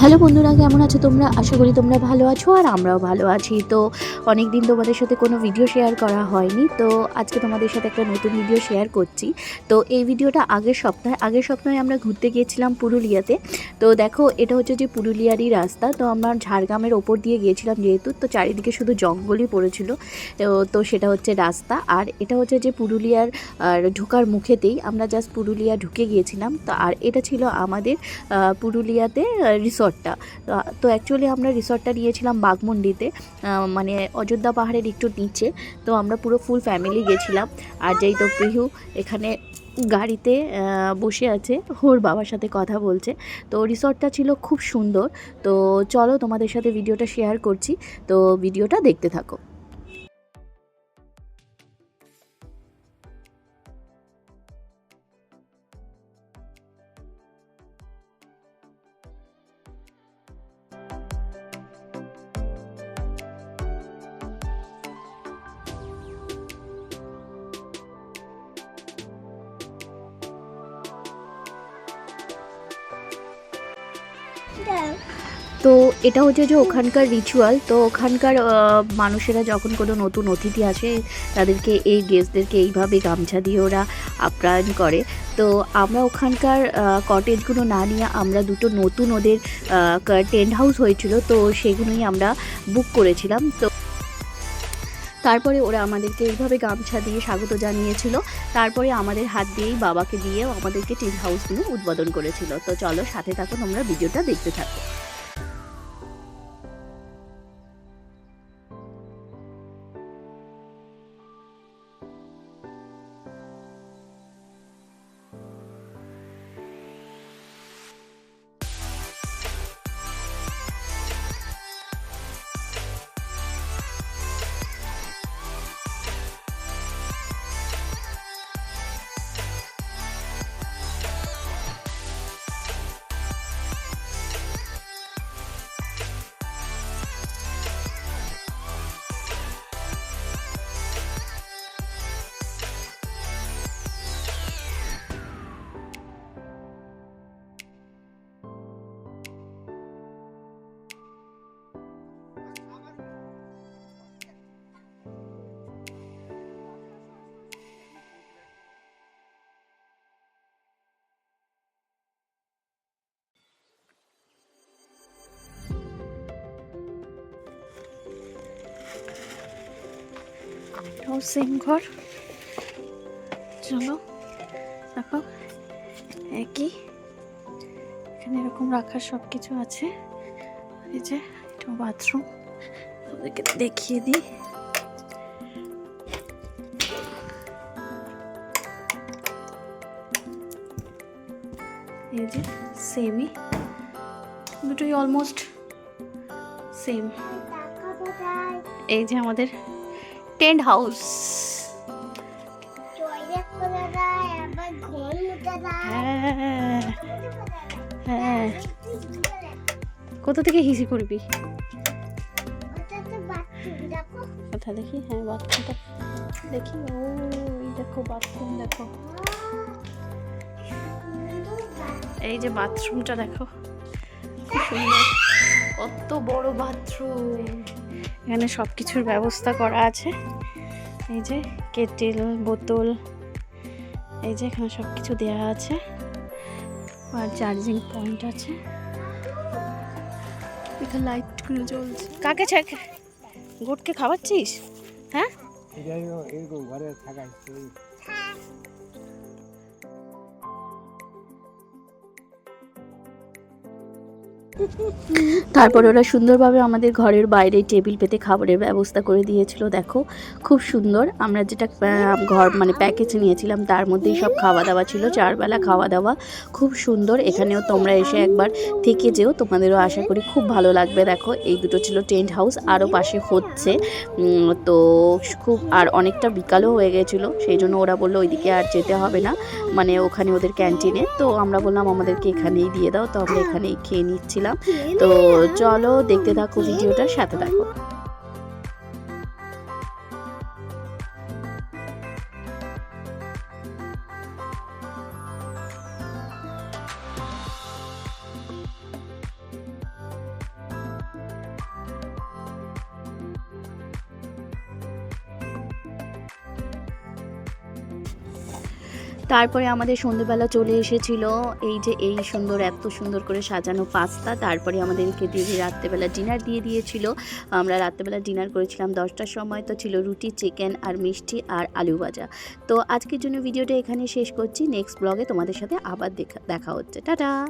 Hello বন্ধুরা, কেমন আছো তোমরা? আশা করি তোমরা ভালো আছো আর আমরাও ভালো আছি। তো অনেক দিন তোমাদের সাথে কোনো ভিডিও শেয়ার করা হয়নি। তো আজকে তোমাদের সাথে একটা নতুন ভিডিও শেয়ার করছি। তো এই ভিডিওটা আগের সপ্তাহে আগের সপ্তাহে আমরা ঘুরতে গিয়েছিলাম পুরুলিয়াতে। তো দেখো, এটা হচ্ছে যে পুরুলিয়ারই রাস্তা। তো আমরা ঝাড়গ্রামের ওপর দিয়ে গিয়েছিলাম যেহেতু। তো চারিদিকে শুধু জঙ্গলই পড়েছিল। তো- সেটা হচ্ছে রাস্তা। আর এটা হচ্ছে যে পুরুলিয়ার ঢোকার মুখেতেই আমরা জাস্ট পুরুলিয়া ঢুকে গিয়েছিলাম। তো আর এটা ছিল আমাদের পুরুলিয়াতে পুরুলিয়াতে রিসর্টটা তো অ্যাকচুয়ালি আমরা রিসর্টটা নিয়েছিলাম বাঘমুন্ডিতে মানে অযোধ্যা পাহাড়ের একটু নিচে। তো আমরা পুরো ফুল ফ্যামিলি গেছিলাম। আর যেই তো পিহু এখানে গাড়িতে বসে আছে, ওর বাবার সাথে কথা বলছে। তো রিসর্টটা ছিল খুব সুন্দর। তো চলো তোমাদের সাথে ভিডিওটা শেয়ার করছি। তো ভিডিওটা দেখতে থাকো। তো এটা হচ্ছে যে ওখানকার রিচুয়াল তো ওখানকার মানুষেরা যখন কোনো নতুন অতিথি আসে, তাদেরকে, এই গেস্টদেরকে এইভাবে গামছা দিয়ে ওরা আপ্যায়ন করে। তো আমরা ওখানকার কটেজগুলো না নিয়ে আমরা দুটো নতুন ওদের টেন্ট হাউস হয়েছিল, তো সেগুলোই আমরা বুক করেছিলাম। তো তারপরে ওরা আমাদেরকে এইভাবে গামছা দিয়ে স্বাগত জানিয়েছিল। তারপরে আমাদের হাত দিয়েই বাবাকে দিয়েও আমাদেরকে টিন হাউসগুলো উদ্বোধন করেছিল। তো চলো সাথে থাকুন, আমরা ভিডিওটা দেখতে থাকো সেম ঘর। চলো, দেখো, একই। এখানে এরকম রাখার সব কিছু আছে। এই যে এটা বাথরুম। ওদেরকে দেখিয়ে দিই। এই যে সেমই দুটোই অলমোস্ট সেম এই যে, আমাদের টেন্ট হাউস। হ্যাঁ। হ্যাঁ কোথা থেকে হিসি করবি? কোথা দেখি? হ্যাঁ বাথরুমটা দেখি। ও এই দেখো বাথরুম দেখো। এই যে বাথরুমটা দেখো। খুব সুন্দর। কত বড় বাথরুম। এখানে সব কিছুর ব্যবস্থা করা আছে। এই যে কেটেল বোতল এই যে এখানে সব কিছু দেওয়া আছে। আর চার্জিং পয়েন্ট আছে। এখানে লাইটগুলো জ্বলছে। কাকে ছাকে? গোটকে খাওয়াচ্ছিস? হ্যাঁ? ঘরে থাকা তারপর ওরা সুন্দরভাবে আমাদের ঘরের বাইরে টেবিল পেতে খাবারের ব্যবস্থা করে দিয়েছিল, দেখো। খুব সুন্দর। আমরা যেটা ঘর মানে প্যাকেজ নিয়েছিলাম, তার মধ্যেই সব খাওয়া দাওয়া ছিল, চারবেলা খাওয়া দাওয়া খুব সুন্দর। এখানেও তোমরা এসে একবার থেকে যেও, তোমাদেরও আশা করি খুব ভালো লাগবে, দেখো। এই দুটো ছিল টেন্ট হাউস আরও পাশে হচ্ছে। তো খুব, আর অনেকটা বিকালও হয়ে গেছিল, সেই জন্য ওরা বলল ওইদিকে আর যেতে হবে না। মানে ওখানে ওদের ক্যান্টিনে। তো আমরা বললাম, আমাদেরকে এখানেই দিয়ে দাও। তো আমরা এখানেই খেয়ে নিচ্ছিলাম। তো চলো দেখতে থাকো ভিডিওটার সাথে থাকো। তারপরে আমাদের সন্ধ্যেবেলা চলে এসেছিল। এই যে এই সুন্দর, এত সুন্দর করে সাজানো পাস্তা, তারপরে আমাদেরকে দিয়ে রাত্রেবেলা ডিনার দিয়ে দিয়েছিল। আমরা রাত্রেবেলা ডিনার করেছিলাম দশটার সময়, তো ছিল রুটি চিকেন আর মিষ্টি আর আলু ভাজা। তো আজকের জন্য ভিডিওটা এখানে শেষ করছি। নেক্সট ব্লগে তোমাদের সাথে আবার দেখা দেখা হচ্ছে। টাটা!